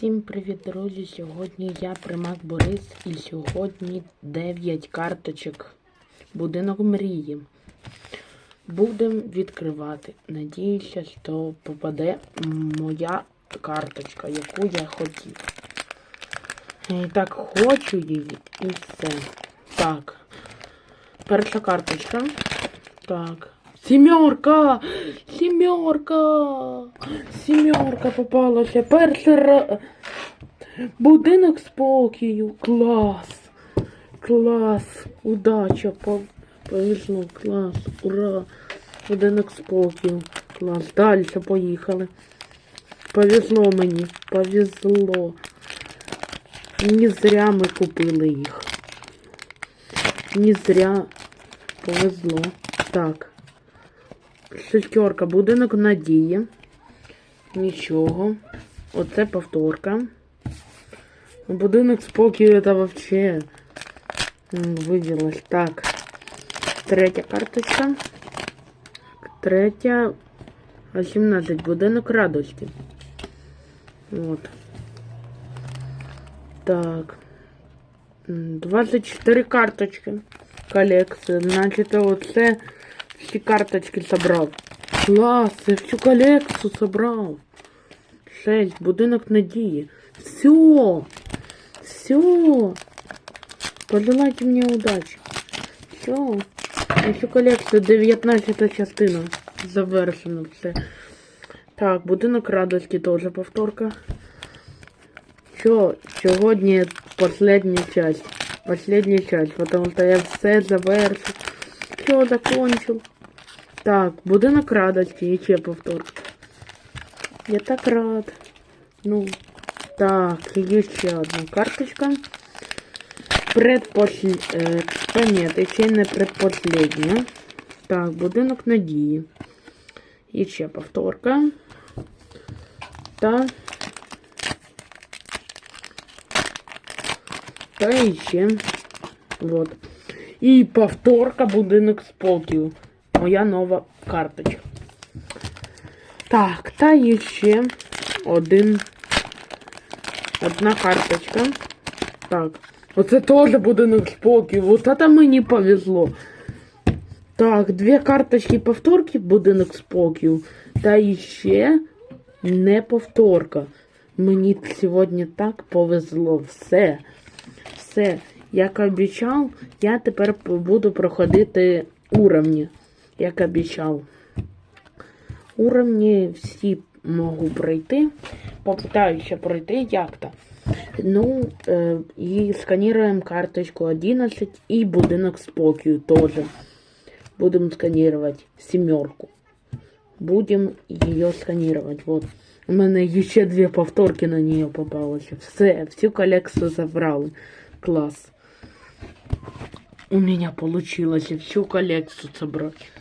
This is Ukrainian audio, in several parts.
Всім привіт, друзі! Сьогодні я Примак Борис і сьогодні 9 карточок. Будинок мрії. Будемо відкривати. Надіюся, що попаде моя карточка, яку я хотів. І так, хочу її і все. Так. Перша карточка. Так. Сімерка! Сімерка! Сімерка попалася. Перший. Будинок спокою. Клас. Клас. Удача. Пов- Повезло. Клас. Ура. Будинок спокою. Клас. Далі поїхали. Повезло мені. Повезло. Не зря ми купили їх. Не зря повезло. Так. Шестерка, будинок надії. Нічого. Оце повторка. Будинок спокою це вообще м, виділась. Так. Третя карточка. Третя. 18. Будинок радості. От. Так. 24 карточки. Колекція. Значить, оце всі карточки собрав. Клас, я всю колекцію собрав. 6. Будинок надії. Все. Все. Пожелайте мне удачи. Все. Я всю колекцію 19 частина. Завершено все. Так, будинок радості теж повторка. Все, сьогодні последня часть. Последняя часть, потому что я все завершив. Все, закончил. Так, будинок радості і ще повторка. Я так рад. Ну, так, є ще одна карточка. Предпослед... Е, та ні, ще не предпоследня. Так, будинок надії. І ще повторка. Та. Та і ще. Вот. І повторка будинок спокою. Моя нова карточка. Так, та ще один. Одна карточка. Так. Оце теж будинок спокою. Вот это мені повезло. Так, дві карточки повторки будинок спокою. Та іще не повторка. Мені сьогодні так повезло. Все. Все. Як обіцяв, я тепер буду проходити уровні. Як обіцяв. Уровні всі можу пройти. Попытаюся пройти як-то. Ну, е, і сканируємо карточку 11 і будинок спокою тоже. Будем сканировать семерку. Будем ее сканировать. Вот. У мене еще две повторки на нее попалось. Все, всю коллекцию забрали. Класс. У меня получилось всю коллекцию собрать.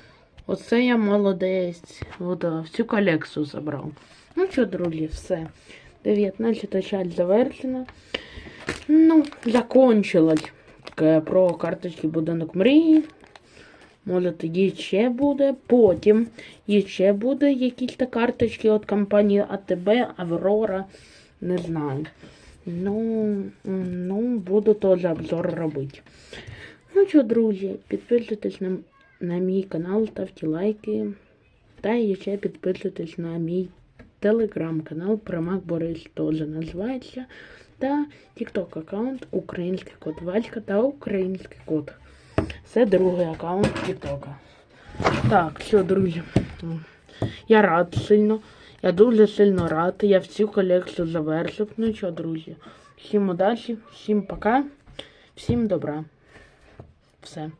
Оце я молодець. О, да, всю колекцію забрав. Ну що, друзі, все. 19 часть завершена. Ну, закончилась. Про карточки будинок мрії. Може тоді ще буде. Потім ще буде якісь карточки від компанії АТБ, Аврора. Не знаю. Ну, ну, буду теж обзор робити. Ну що, друзі, підписуйтесь на, на мій канал, ставте лайки. Та ще підписуйтесь на мій телеграм-канал Примак Борис теж називається. Та TikTok аккаунт Український код Вачка та Український код. Це другий аккаунт Тіктока. Так, все, друзі. Я рад сильно. Я дуже сильно рад. Я всю колекцію завершив. Ну що, друзі. Всім удачі, всім пока, всім добра. Все.